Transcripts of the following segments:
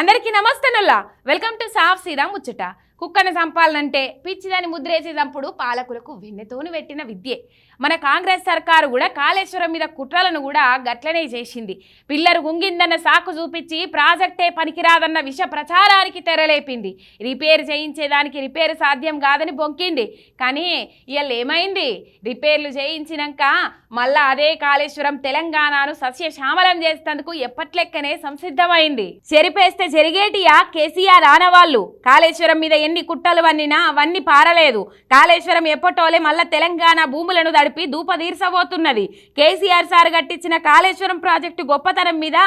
అందరికీ నమస్తే Nulla. Welcome to సాఫ్ సీదా ముచ్చట. కుక్కను చంపాలంటే పిచ్చిదని ముద్రేసి చంపుడు పాలకులకు వెన్నెతోని పెట్టిన విద్యే. మన కాంగ్రెస్ సర్కారు కూడా కాళేశ్వరం మీద కుట్రలను కూడా గట్లనే చేసింది. పిల్లరు గుంగిందన్న సాకు చూపించి ప్రాజెక్టే పనికిరాదన్న విష ప్రచారానికి తెరలేపింది. రిపేర్ చేయించేదానికి రిపేర్ సాధ్యం కాదని బొంకింది. కానీ ఇవాళ ఏమైంది? రిపేర్లు చేయించినాక మళ్ళా అదే కాళేశ్వరం తెలంగాణను సస్యశ్యామలం చేసేందుకు ఎప్పట్లెక్కనే సంసిద్ధమైంది. చెరిపేస్తే జరిగేటియా కేసీఆర్ ఆనవాళ్ళు? కాళేశ్వరం మీద ఎన్ని కుట్టలు వన్నినా అవన్నీ పారలేదు. కాళేశ్వరం ఎప్పటోలే మళ్ళా తెలంగాణ భూములను దడిపి దూపదీర్చబోతున్నది కేసీఆర్ సార్ కట్టించిన కాళేశ్వరం ప్రాజెక్టు గొప్పతనం మీద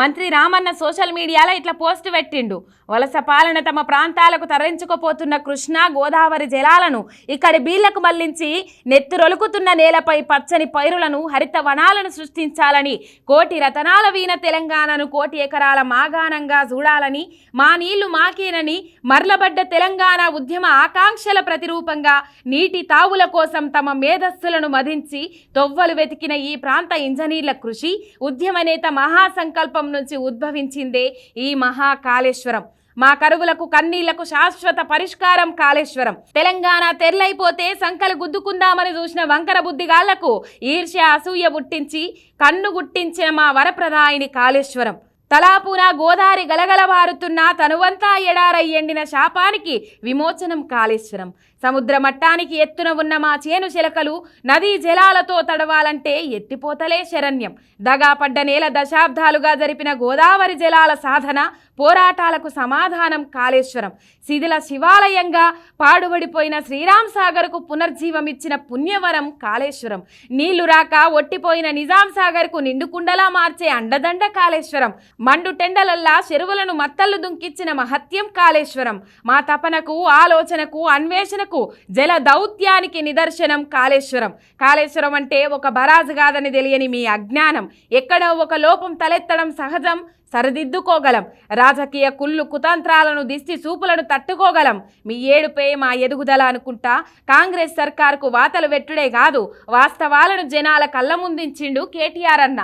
మంత్రి రామన్న సోషల్ మీడియాలో ఇట్లా పోస్ట్ పెట్టిండు. వలస పాలన తమ ప్రాంతాలకు తరలించుకోపోతున్న కృష్ణా గోదావరి జలాలను ఇక్కడి బీళ్ళకు మళ్ళించి నెత్తురొలుకుతున్న నేలపై పచ్చని పైరులను హరిత వనాలను సృష్టించాలని కోటి రతనాల వీణ తెలంగాణను కోటి ఎకరాల మాగాణంగా చూడాలని మా నీళ్ళు మాకేనని మర్లబడ్డ తెలంగాణ తెలంగాణ ఉద్యమ ఆకాంక్షల ప్రతిరూపంగా నీటి తావుల కోసం తమ మేధస్సులను మదించి తొవ్వలు వెతికిన ఈ ప్రాంత ఇంజనీర్ల కృషి ఉద్యమ నేత మహాసంకల్పం నుంచి ఉద్భవించిందే ఈ మహా కాళేశ్వరం మా కరువులకు కన్నీళ్ళకు శాశ్వత పరిష్కారం కాళేశ్వరం. తెలంగాణ తెరలైపోతే సంకలు గుద్దుకుందామని చూసిన వంకర బుద్ధిగాళ్ళకు ఈర్ష్య అసూయ పుట్టించి కన్ను గుట్టించిన మా వరప్రదాయిని కాళేశ్వరం. తలాపున గోదారి గలగలబారుతున్న తనువంతా ఎడారై ఎండిన శాపానికి విమోచనం కాళేశ్వరం. సముద్ర మట్టానికి ఎత్తున ఉన్న మా చేను శిలకలు నదీ జలాలతో తడవాలంటే ఎత్తిపోతలే శరణ్యం. దగాపడ్డ నేల దశాబ్దాలుగా జరిపిన గోదావరి జలాల సాధన పోరాటాలకు సమాధానం కాళేశ్వరం. శిథిల శివాలయంగా పాడుబడిపోయిన శ్రీరామ్ సాగర్కు పునర్జీవమిచ్చిన పుణ్యవరం కాళేశ్వరం. నీళ్ళు రాక ఒట్టిపోయిన నిజాం సాగర్కు నిండుకుండలా మార్చే అండదండ కాళేశ్వరం. మండు టెండలల్లా చెరువులను మత్తళ్ళు దుంకిచ్చిన మహత్యం కాళేశ్వరం. మా తపనకు ఆలోచనకు అన్వేషణకు జల దౌత్యానికి నిదర్శనం కాళేశ్వరం. కాళేశ్వరం అంటే ఒక బరాజు కాదని తెలియని మీ అజ్ఞానం. ఎక్కడో ఒక లోపం తలెత్తడం సహజం సరిదిద్దుకోగలం. రాజకీయ కుళ్ళు కుతంత్రాలను దిష్టి చూపులను తట్టుకోగలం. మీ ఏడుపే మా ఎదుగుదల అనుకుంటా కాంగ్రెస్ సర్కార్కు వాతలు వెట్టుడే కాదు వాస్తవాలను జనాల కళ్ళ ముందించిండు కేటీఆర్ అన్న.